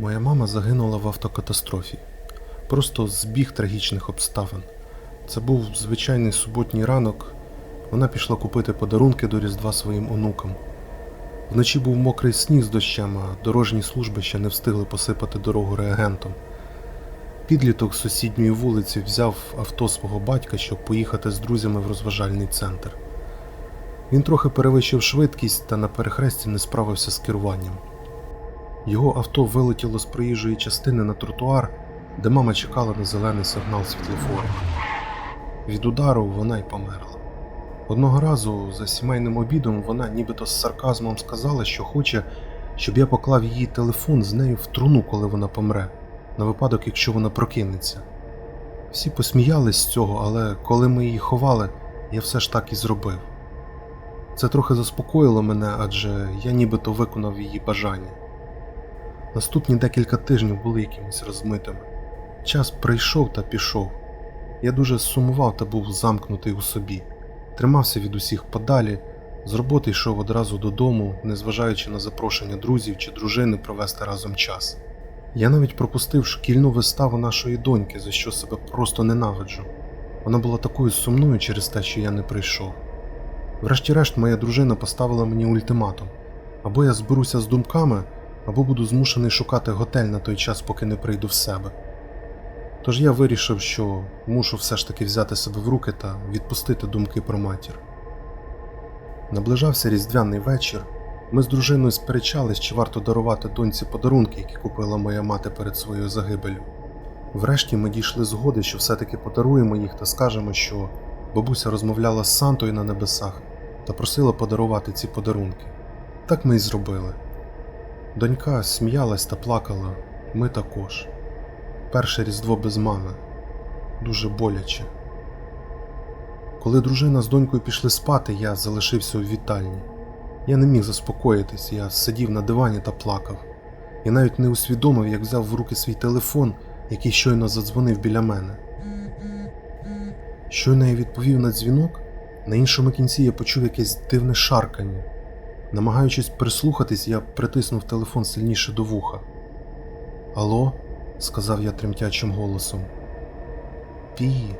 Моя мама загинула в автокатастрофі. Просто збіг трагічних обставин. Це був звичайний суботній ранок. Вона пішла купити подарунки до Різдва своїм онукам. Вночі був мокрий сніг з дощем, а дорожні служби ще не встигли посипати дорогу реагентом. Підліток з сусідньої вулиці взяв авто свого батька, щоб поїхати з друзями в розважальний центр. Він трохи перевищив швидкість та на перехресті не справився з керуванням. Його авто вилетіло з проїжджої частини на тротуар, де мама чекала на зелений сигнал світлофору. Від удару вона й померла. Одного разу за сімейним обідом вона нібито з сарказмом сказала, що хоче, щоб я поклав її телефон з нею в труну, коли вона помре, на випадок, якщо вона прокинеться. Всі посміялись з цього, але коли ми її ховали, я все ж так і зробив. Це трохи заспокоїло мене, адже я нібито виконав її бажання. Наступні декілька тижнів були якимись розмитими. Час прийшов та пішов. Я дуже сумував та був замкнутий у собі, тримався від усіх подалі, з роботи йшов одразу додому, незважаючи на запрошення друзів чи дружини провести разом час. Я навіть пропустив шкільну виставу нашої доньки, за що себе просто ненавиджу. Вона була такою сумною через те, що я не прийшов. Врешті-решт, моя дружина поставила мені ультиматум: або я зберуся з думками, або буду змушений шукати готель на той час, поки не прийду в себе. Тож я вирішив, що мушу все ж таки взяти себе в руки та відпустити думки про матір. Наближався різдвяний вечір. Ми з дружиною сперечались, чи варто дарувати доньці подарунки, які купила моя мати перед своєю загибелю. Врешті ми дійшли згоди, що все-таки подаруємо їх та скажемо, що бабуся розмовляла з Сантою на небесах та просила подарувати ці подарунки. Так ми й зробили. Донька сміялась та плакала, ми також. Перше різдво без мами. Дуже боляче. Коли дружина з донькою пішли спати, я залишився у вітальні. Я не міг заспокоїтись, я сидів на дивані та плакав. Я навіть не усвідомив, як взяв в руки свій телефон, який щойно задзвонив біля мене. Щойно я відповів на дзвінок, на іншому кінці я почув якесь дивне шаркання. Намагаючись прислухатись, я притиснув телефон сильніше до вуха. Алло? сказав я тремтячим голосом. Пі.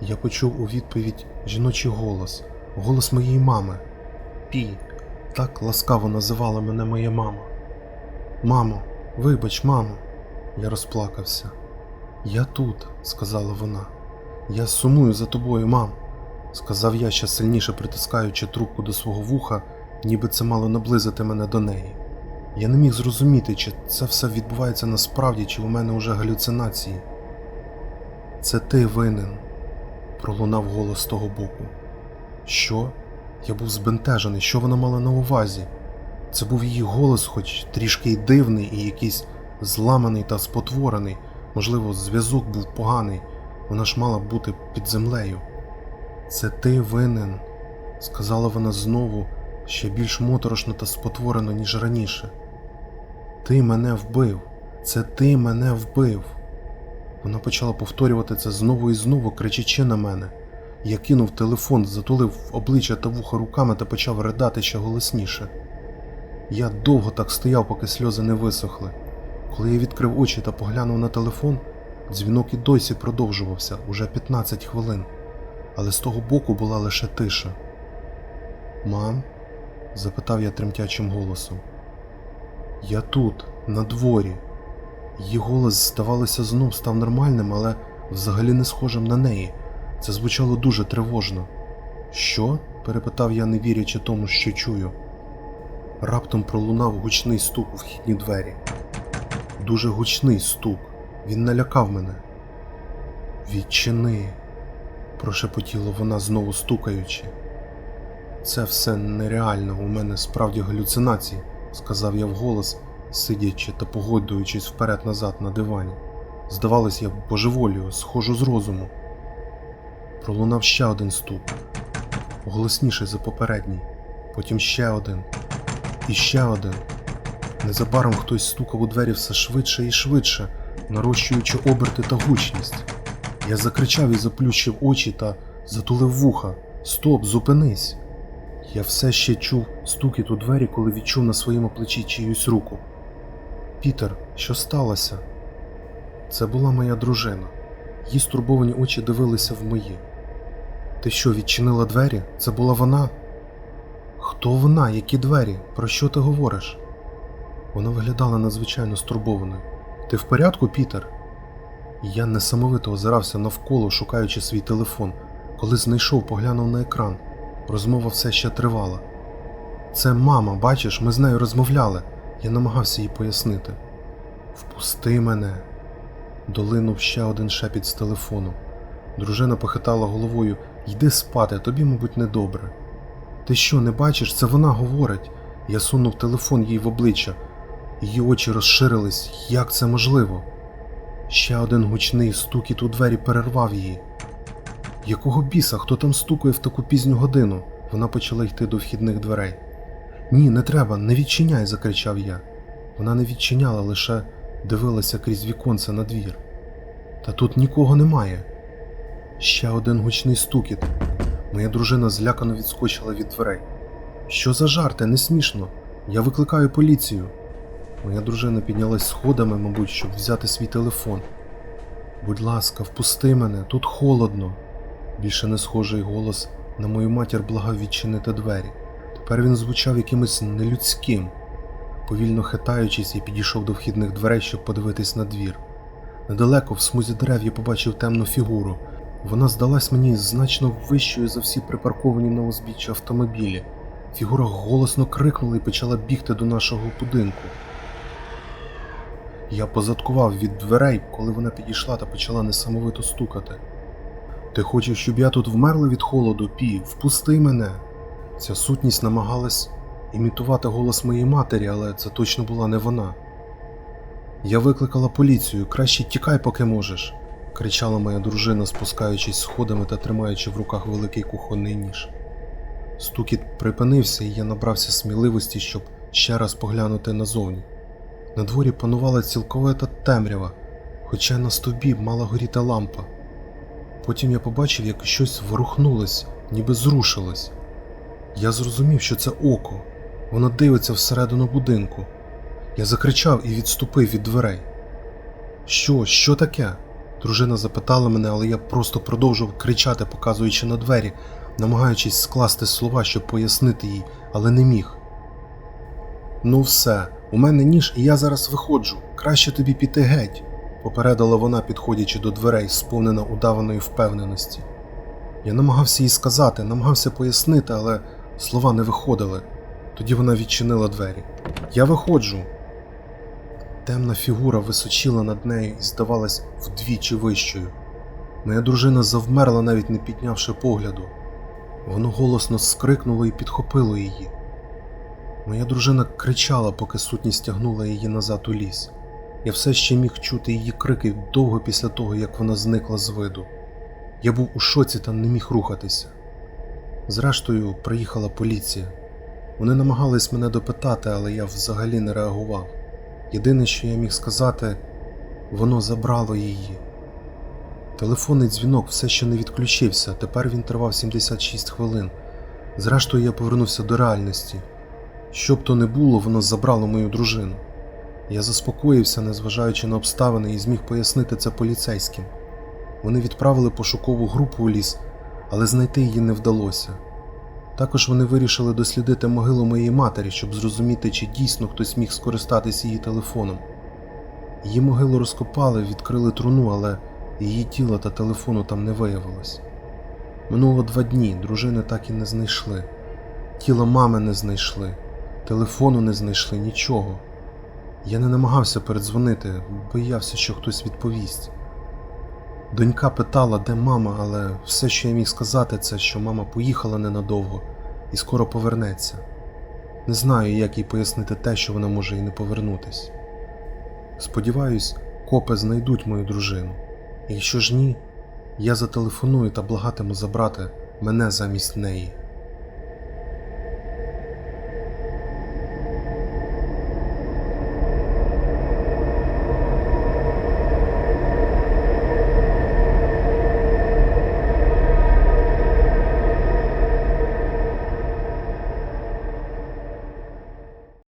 Я почув у відповідь жіночий голос, голос моєї мами. Пі. Так ласкаво називала мене моя мама. Мамо, вибач, мамо, я розплакався. Я тут, сказала вона. Я сумую за тобою, мам, сказав я ще сильніше притискаючи трубку до свого вуха, ніби це мало наблизити мене до неї. Я не міг зрозуміти, чи це все відбувається насправді, чи у мене уже галюцинації. Це ти винен, пролунав голос з того боку. Що? Я був збентежений, що вона мала на увазі. Це був її голос, хоч трішки й дивний, і якийсь зламаний та спотворений, можливо, зв'язок був поганий, вона ж мала бути під землею. Це ти винен, сказала вона знову, ще більш моторошно та спотворено, ніж раніше. Ти мене вбив, це ти мене вбив. Вона почала повторювати це знову і знову, кричачи на мене. Я кинув телефон, затулив обличчя та вуха руками та почав ридати ще голосніше. Я довго так стояв, поки сльози не висохли. Коли я відкрив очі та поглянув на телефон, дзвінок і досі продовжувався уже 15 хвилин, але з того боку була лише тиша. Мам? запитав я тремтячим голосом. Я тут, на дворі. Її голос, здавалося, знов став нормальним, але взагалі не схожим на неї. Це звучало дуже тривожно. Що? перепитав я, не вірячи тому, що чую. Раптом пролунав гучний стук у вхідні двері. Дуже гучний стук. Він налякав мене. Відчини, прошепотіла вона, знову стукаючи. Це все нереально, у мене справді галюцинації, сказав я вголос, сидячи та погодуючись вперед-назад на дивані. Здавалось, я божеволію, схожу з розуму. Пролунав ще один стук, голосніший за попередній, потім ще один, і ще один. Незабаром хтось стукав у двері все швидше і швидше, нарощуючи оберти та гучність. Я закричав і заплющив очі та затулив вуха. Стоп, зупинись! Я все ще чув стукіт у двері, коли відчув на своєму плечі чиюсь руку. Пітер, що сталося? Це була моя дружина. Її стурбовані очі дивилися в мої. Ти що, відчинила двері? Це була вона? Хто вона? Які двері? Про що ти говориш? Вона виглядала надзвичайно стурбованою. Ти в порядку, Пітер? Я несамовито озирався навколо, шукаючи свій телефон. Коли знайшов, поглянув на екран. Розмова все ще тривала. Це мама, бачиш, ми з нею розмовляли. Я намагався їй пояснити. Впусти мене. Долинув ще один шепіт з телефону. Дружина похитала головою Йди спати, тобі, мабуть, недобре. Ти що, не бачиш, це вона говорить. Я сунув телефон їй в обличчя. Її очі розширились. Як це можливо? Ще один гучний стукіт у двері перервав її. Якого біса, хто там стукає в таку пізню годину? Вона почала йти до вхідних дверей. Ні, не треба, не відчиняй, закричав я. Вона не відчиняла, лише дивилася крізь віконце на двір. Та тут нікого немає. Ще один гучний стукіт. Моя дружина злякано відскочила від дверей. Що за жарти, не смішно. Я викликаю поліцію. Моя дружина піднялась сходами, мабуть, щоб взяти свій телефон. Будь ласка, впусти мене, тут холодно. Більше не схожий голос на мою матір благав відчинити двері. Тепер він звучав якимось нелюдським. Повільно хитаючись, я підійшов до вхідних дверей, щоб подивитись на двір. Недалеко в смузі дерев я побачив темну фігуру. Вона здалась мені значно вищою за всі припарковані на узбіччі автомобілі. Фігура голосно крикнула і почала бігти до нашого будинку. Я позадкував від дверей, коли вона підійшла та почала несамовито стукати. Ти хочеш, щоб я тут вмерла від холоду, Пі? Впусти мене. Ця сутність намагалась імітувати голос моєї матері, але це точно була не вона. Я викликала поліцію, краще тікай, поки можеш, кричала моя дружина, спускаючись сходами та тримаючи в руках великий кухонний ніж. Стукіт припинився, і я набрався сміливості, щоб ще раз поглянути назовні. На дворі панувала цілковита темрява, хоча на стовбі мала горіти лампа. Потім я побачив, як щось ворухнулось, ніби зрушилось. Я зрозумів, що це око. Воно дивиться всередину будинку. Я закричав і відступив від дверей. Що, що таке? Дружина запитала мене, але я просто продовжував кричати, показуючи на двері, намагаючись скласти слова, щоб пояснити їй, але не міг. Ну, все, у мене ніж, і я зараз виходжу. Краще тобі піти геть, попередила вона, підходячи до дверей, сповнена удаваної впевненості. Я намагався їй сказати, намагався пояснити, але слова не виходили. Тоді вона відчинила двері. Я виходжу. Темна фігура височила над нею і здавалась вдвічі вищою. Моя дружина завмерла, навіть не піднявши погляду. Воно голосно скрикнуло і підхопило її. Моя дружина кричала, поки сутність тягнула її назад у ліс. Я все ще міг чути її крики довго після того, як вона зникла з виду. Я був у шоці та не міг рухатися. Зрештою, приїхала поліція. Вони намагались мене допитати, але я взагалі не реагував. Єдине, що я міг сказати, воно забрало її. Телефонний дзвінок все ще не відключився, тепер він тривав 76 хвилин. Зрештою, я повернувся до реальності. Що б то не було, воно забрало мою дружину. Я заспокоївся, незважаючи на обставини, і зміг пояснити це поліцейським. Вони відправили пошукову групу у ліс, але знайти її не вдалося. Також вони вирішили дослідити могилу моєї матері, щоб зрозуміти, чи дійсно хтось міг скористатись її телефоном. Її могилу розкопали, відкрили труну, але її тіла та телефону там не виявилось. Минуло два дні, дружини так і не знайшли. Тіло мами не знайшли, телефону не знайшли, нічого. Я не намагався передзвонити, боявся, що хтось відповість. Донька питала, де мама, але все, що я міг сказати, це що мама поїхала ненадовго і скоро повернеться. Не знаю, як їй пояснити те, що вона може і не повернутись. Сподіваюсь, копи знайдуть мою дружину. Якщо ж ні, я зателефоную та благатиму забрати мене замість неї.